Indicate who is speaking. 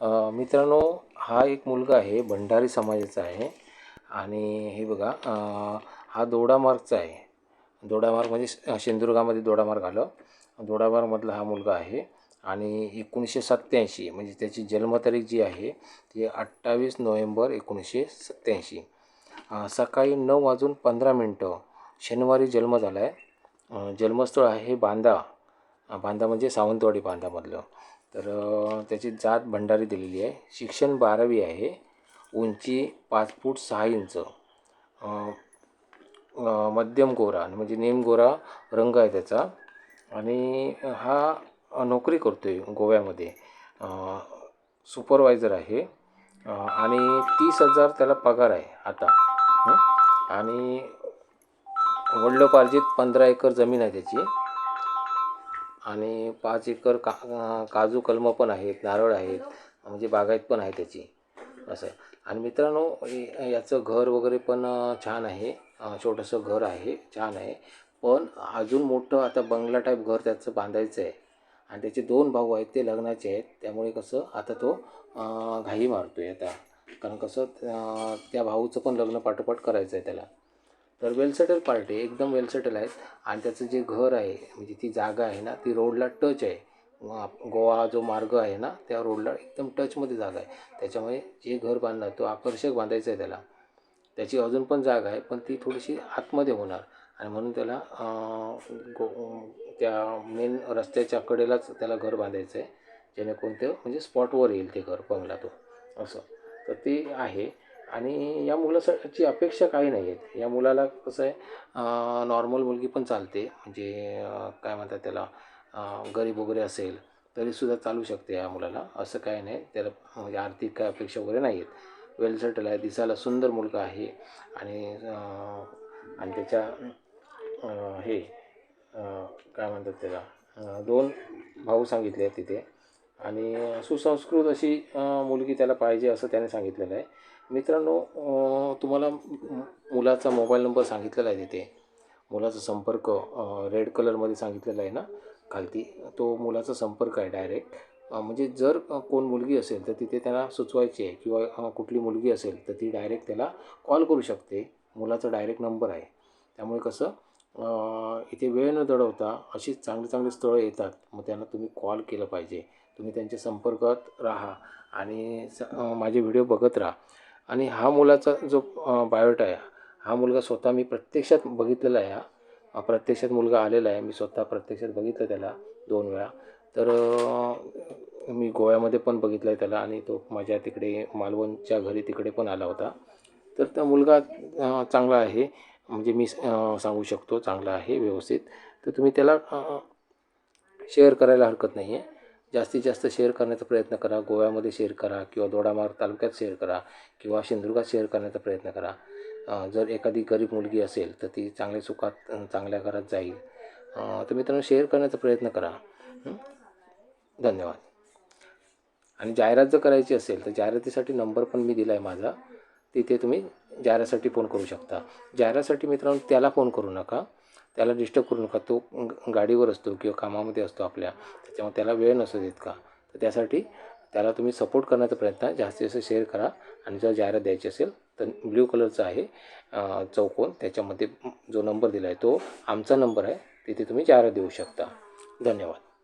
Speaker 1: मित्रांनो हा एक मुलगा आहे भंडारी समाजाचा आहे. आणि हे बघा हा दोडामार्गचा आहे. दोडामार्ग म्हणजे सिंधुदुर्गामध्ये दोडामार्ग आलं. दोडामार्गमधला हा मुलगा आहे. आणि एकोणीसशे सत्त्याऐंशी म्हणजे त्याची जन्मतारीख जी आहे ती अठ्ठावीस नोव्हेंबर एकोणीसशे सत्त्याऐंशी. सकाळी नऊ वाजून पंधरा मिनटं शनिवारी जन्म झाला आहे जन्मस्थळ आहे बांदा. बांदा म्हणजे सावंतवाडी बांधामधलं तर त्याची जात भंडारी दिलेली आहे. शिक्षण बारावी आहे. उंची पाच फूट सहा इंच. मध्यम गोरा म्हणजे नेम गोरा रंग आहे त्याचा. आणि हा नोकरी करतो आहे गोव्यामध्ये सुपरवायझर आहे. आणि तीस हजार त्याला पगार आहे आता. आणि वडिलोपार्जित पंधरा एकर जमीन आहे त्याची. आणि पाच एकर का काजू कलमं पण आहेत नारळ आहेत म्हणजे बागायत पण आहे त्याची. असं. आणि मित्रांनो याचं घर वगैरे पण छान आहे. छोटंसं घर आहे छान आहे. पण अजून मोठं आता बंगला टाईप घर त्याचं बांधायचं आहे. आणि त्याचे दोन भाऊ आहेत ते लग्नाचे आहेत. त्यामुळे कसं आता तो घाई मारतो आहे आता. कारण कसं त्या भाऊचं पण लग्न पाठोपाठ करायचं आहे त्याला. तर वेलसेटल पार्टी एकदम वेलसेटल आहेत. आणि त्याचं जे घर आहे म्हणजे ती जागा आहे ना ती रोडला टच आहे. गोवा जो मार्ग आहे ना त्या रोडला एकदम टचमध्ये जागा आहे. त्याच्यामुळे जे घर बांधणार तो आकर्षक बांधायचं आहे त्याला. त्याची अजून पण जागा आहे पण ती थोडीशी आतमध्ये होणार. आणि म्हणून त्याला गो त्या मेन रस्त्याच्या कडेलाच त्याला घर बांधायचं आहे जेणेकरून ते म्हणजे स्पॉटवर येईल ते घर बंगला तो. असं. तर ते आहे. आणि या मुलासाठी अपेक्षा काही नाही आहेत. या मुलाला कसं आहे नॉर्मल मुलगी पण चालते. म्हणजे काय म्हणतात त्याला गरीब वगैरे असेल तरीसुद्धा चालू शकते या मुलाला. असं काही नाही. त्याला म्हणजे आर्थिक काय अपेक्षा वगैरे नाही आहेत. वेल सेटल आहे. दिसायला सुंदर मुलगा आहे. आणि आणि त्याच्या हे काय म्हणतात त्याला दोन भाऊ सांगितले आहेत तिथे. आणि सुसंस्कृत अशी मुलगी त्याला पाहिजे असं त्याने सांगितलेलं आहे. मित्रांनो तुम्हाला मुलाचा मोबाईल नंबर सांगितलेला आहे तिथे. मुलाचा संपर्क रेड कलरमध्ये सांगितलेला आहे ना खालती. तो मुलाचा संपर्क आहे डायरेक्ट म्हणजे जर कोण मुलगी असेल तर तिथे त्याला सुचवायची आहे किंवा कुठली मुलगी असेल तर ती डायरेक्ट त्याला कॉल करू शकते. मुलाचा डायरेक्ट नंबर आहे. त्यामुळे कसं इथे वेळ न दडवता अशी चांगली चांगली स्थळं येतात. मग त्यांना तुम्ही कॉल केलं पाहिजे. तुम्ही त्यांच्या संपर्कात राहा. आणि स माझे व्हिडिओ बघत राहा. आणि हा मुलाचा जो बायोटा आहे हा मुलगा स्वतः मी प्रत्यक्षात बघितलेला आहे हा. प्रत्यक्षात मुलगा आलेला आहे मी स्वतः प्रत्यक्षात बघितलं त्याला दोन वेळा. तर मी गोव्यामध्ये पण बघितलं आहे त्याला आणि तो माझ्या तिकडे मालवणच्या घरी तिकडे पण आला होता. तर त्या मुलगा चांगला आहे म्हणजे मी सांगू शकतो चांगला आहे व्यवस्थित. तर तुम्ही त्याला शेअर करायला हरकत नाही आहे जास्तीत जास्त शेअर करण्याचा प्रयत्न करा. गोव्यामध्ये शेअर करा किंवा दोडामार्ग तालुक्यात शेअर करा किंवा सिंधुदुर्गात शेअर करण्याचा प्रयत्न करा. जर एखादी गरीब मुलगी असेल तर ती चांगल्या सुखात चांगल्या घरात जाईल. तर मित्रांनो शेअर करण्याचा प्रयत्न करा. धन्यवाद. आणि जाहिरात जर करायची असेल तर जाहिरातीसाठी नंबर पण मी दिला आहे माझा. तिथे तुम्ही जाहिरातीसाठी फोन करू शकता. जाहिरातीसाठी मित्रांनो त्याला फोन करू नका. त्याला डिस्टर्ब करू नका. तो ग- गाडीवर असतो किंवा कामामध्ये असतो आपल्या त्याच्यामुळे त्याला वेळ नसतो तितका तर त्यासाठी त्याला तुम्ही सपोर्ट करण्याचा प्रयत्न जास्तीत जास्त शेअर करा. आणि जर जाहिरात द्यायची असेल तर ब्ल्यू कलरचा आहे चौकोन. त्याच्यामध्ये जो नंबर दिला आहे तो आमचा नंबर आहे. तिथे तुम्ही जाहिरात देऊ शकता. धन्यवाद.